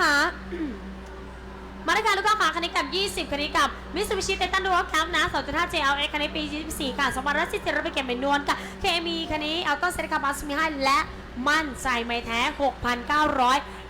คะมาด้วยกันลูกค้าค่ะคันนี้กับ 20 คันนี้กับมิสูบิชิเตตันดูครับนะ2.5 JLX คันนี้ปี 24 ค่ะ2 5 4รถไปเก็บเป็นนวลค่ะ KME คันนี้อัลต้นเซนคาบัสมีให้และมั่นใจไม่แท้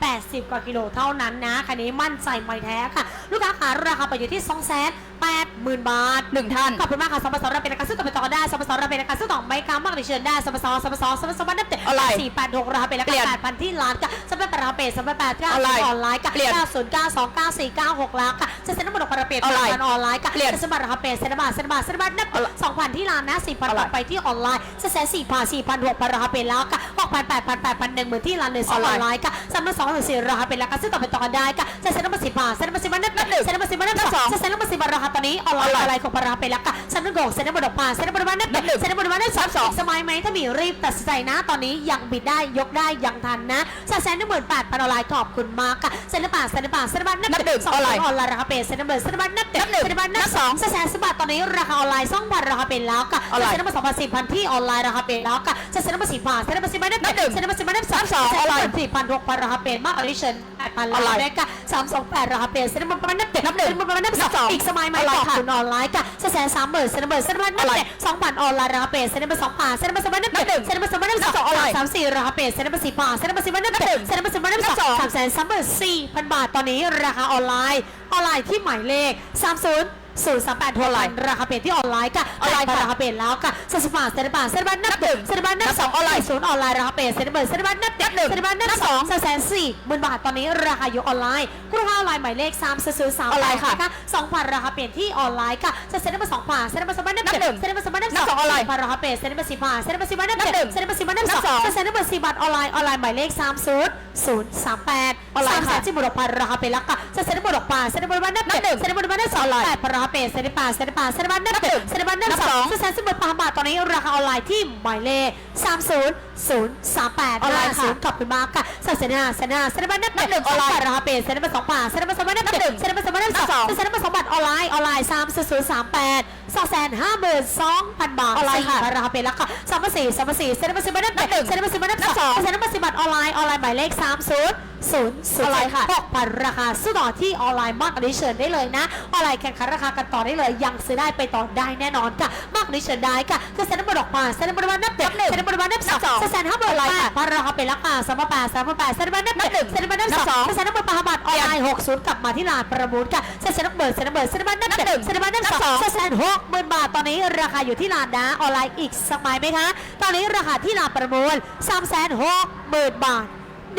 6,980 กว่ากิโลเท่านั้นนะคันนี้มั่นใจไม่แท้ค่ะ ลูกค้าค่ะราคาไปอยู่ที่ 280,000 บาท หนึ่งท่าน ขอบคุณมากค่ะสปสเราเป็นการซื้อต่อไปต่อได้สปสเราเป็นการซื้อต่อไม่ค้ามากเลยเชิญได้สปสสปสสปสบันนับเตะอะไรสี่แปดหกราคาเป็นราเปลี่ยนคาแปดพันที่ร้านค่ะสปแปดราคาเป็นสปแปดเก้าอะไรออนไลน์ค่ะเปลี่ยนเก้าศูนย์เก้าสองเก้าสี่เก้าหกล้านค่ะจะเซ็นบัตรราคาเป็นอะไรพันออนไลน์ค่ะเปลี่ยนจะสมัครราคาเป็นเซ็นบัตรเซ็นบัตรเซ็นบัตรนับอะไรสองพันที่ร้านนะสี่พันอะไรไปที่ออนไลน์จะแสนสี่พันสี่พันหกพันราคาเป็นแล้วค่ะหกพันแปดพันแปดพันหนึ่งหมื่นที่ร้านหนึ่งสองออะไรอนไลน์ค่ะสำหรับสองถึงสี่ราคาเป็นราคาซื้อต่อไปต่อกันได้ค่ะจะเซ็นบัตรสิบาทเซนบัตรสิบาทนับนับหนึ่งเซนบัตรสิบาทนับนับสองงจะเซ็นบัตรสิบาทราคาตอนนี้ออนไลน์ออนไลน์ของปราคาเป็นแล้วค่ะสำนักงานเซ็นบัตรดอกพาเซ็นบัตรบัตรนับนับหนึ่งเซ็นบัตรบัตรนับสนัองสองสมัยไหมถ้ามีรีบตัดสินใจนะตอนนี้ยังบิดได้ยกได้ยังทันนะสแสนหนึ่งหมื่นแปดพันออนไลน์ขอบคุณมากค่ะเซ็นบัตรเซ็นบัตรเซ็นบัตรนับนับหนึ่งสองออนไลน์ออนไลน์ราคาเป็นเซ็นบัตรเซ็นบัตรนับนับหนึ่งเซ็นบัตรนันับบสสอองงสแสนสิบัตรตอนนี้ราคาออนไลน์สองพันราคาเป็นแล้วค่ะออนไลน์เซ็นบัตรสองพันสี่พันที่ออนไลน์ราคาเป็นแล้วค่ะเซ็นบัตรสี่พันเซ็นบัตรสี่พันนับนับหนึ่งเซ็นบัตรสี่พันนับสองสองออนไลน์สี่พันหกพันราคาเป็นมากอลิเชนแปดพันออนไลล้านน์ได้ค่ะสามสองแปดราคาเป็นเซ็นบัตรประมาณนับเจ็ดนับหนึ่งเซ็นบัตรประมาณนับสนับสอองงอีกสมัยไหมออนไลน์ขอบค่ะคุณออนไลน์ค่ะแสนสามหมื่นเซ็นบัตรเซ็นบัตรนับออนไลน์เจ็ดสองพันออนไลน์ราคาเป็นเซ็นบัตรสองพันเซ็นบัตรสองพันนับนับหนึ่งเซ็นบัตรสองพันนับนับสองออนไลน์สามสี่ราคาเป็นเซ็นบัตรสี่พันเซ็นบัตรสี่พันนับนับหนึ่งเซ็นบัตรสี่พันนับนับสสอองงสามแสนสามหมื่นสี่พันบาทตอนนี้ราคาออนไลน์ออนไลน์ที่หมายเลขสามศูนย์ ศูนย์สามแปดหกไลน์ราคาเป็นที่ออนไลน์ค่ะออนไลน์ค่ะราคาเป็นแล้วค่ะสามสิบบาทเซ็นบัตรเซ็นบัตรนับนับหนึ่งเซ็นบัตรนับนับสองออนไลน์ศูนย์ออนไลน์ราคาเป็นเซ็นบัตรเซ็นบัตรนับนับหนึ่งเซ็นบัตรนับนับสสอองงสามแสนสี่หมื่นบาทตอนนี้ราคาอยู่ออนไลน์คุณค่าออนไลน์หมายเลขสามศูนย์สามออนไลน์ค่ะนะคะสองพันราคาเปลี่ยนที่ออนไลน์ค่ะจะเซ็นบัตรสองพันเซ็นบัตรสองพันนับนับหนึ่งเซ็นบัตรสองพันนับนับสองออนไลน์พันราคาเปลี่ยนเซ็นบัตรสี่พันเซ็นบัตรสี่พันนับนับหนึ่งเซ็นบัตรสี่พันนับนับสสอองงจะเซ็นบัตรสี่บาทออนไลน์ออนไลน์หมายเลขสามศูนย์ศูนย์สามแปดออนไลน์สามแสค่ะนที่บุรพันราคาเป็นแล้วค่ะจะเซ็นบัตรดอกปลาเซ็นบัตรบัตรนับนับหนึ่งเซ็นบัตรบัตรนับสองออนไลน์แปดพันราคาเปลี่ยนเซ็นบัตรปลาเซ็นบัตรปลาเซ็นบัตรนับนับหนึ่งเซ็นบัตรนับนับสสอองงจะเซ็นบัตรปลาบาทตอนนี้ราคาออนไลน์ที่หมายเลขสามศูนย์ศูนย์สามแปดออนไลน์ค่ะศูนย์ขอบคุณมากค่ะสามแสนห้าแสนห้าเซ็นบัตรนับนับหนึ่งออนไลน์สงพัราคาเปลี่ยนเซ็นบัตรสองพันเซ็นบัตรสองพันนับนับหนึ่งเซ็นบัตรสองพันนับนับสสอองงเซ็นบัตรสองพันออนไลน์ออนไลน์สามศูนย์ศูนย์สามแปดสองแสนห้าหมื่นสองพันบาทออนไลน์ค่ะสี่พันราคาเป็นแล้วค่ะสามพันสี่สามพันสี่เซ็นบัตรสิบบัตรนับนับหนึ่งเซ็นบัตรสิบบัตรนับนับสสอองงเซ็นบัตรสิบบัตรออนไลน์ออนไลน์หมายเลขสามศูนย์ศูนย์ศูนออนย์ไลน์ค่ะหกพันราคาซื้อต่อที่ออนไลน์มากกว่านี้เชิญได้เลยนะ ออนไลน์แข่งขันราคากันต่อได้เลย ยังซื้อได้ไปต่อได้แน่นอนค่ะ มากกว่านี้เชิญได้ค่ะคือเซ็นบัตรออกมาเซ็นบัตรนับเด็กนับหนึ่งเซ็นบัตรนับสองนับสองเซ็นห้าหมื่นออนไลน์แปค่ะดพันราคาเป็นราคาสามพันแปดสามพันแปดเซ็นบัตรนับนับหนึ่งเซ็นบัตรนับนับสสอองงเซ็นบัตรประบัตรออนไลน์หกศูนย์กลับมาที่ลานประมูลค่ะเซ็นเซ็นเบิร์ดเซ็นเบิร์ดเซ็นบัตรนับนับหนึ่งเซ็นบัตรนับนับสสอองงเซ็นหกหมื่นบาทตอนนี้ราคาอยู่ที่ลานนะออนไลน์อีกสักไหมไหมคะ ตอนนี้ราคาที่ลานประมูลสามแสนหกหมื่นบาท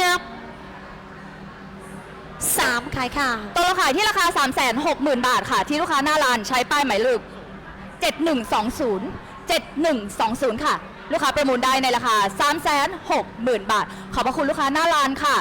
นับ สามขายค่ะ ตัวขายที่ราคา 3 6 0 0 0 0 บาทค่ะ ที่ลูกค้าหน้าร้านใช้ป้ายหมายเลข7120 7120 ค่ะ ลูกค้าประมูลได้ในราคา 3 6 0 0 0 0 บาท ขอบพระคุณลูกค้าหน้าร้านค่ะ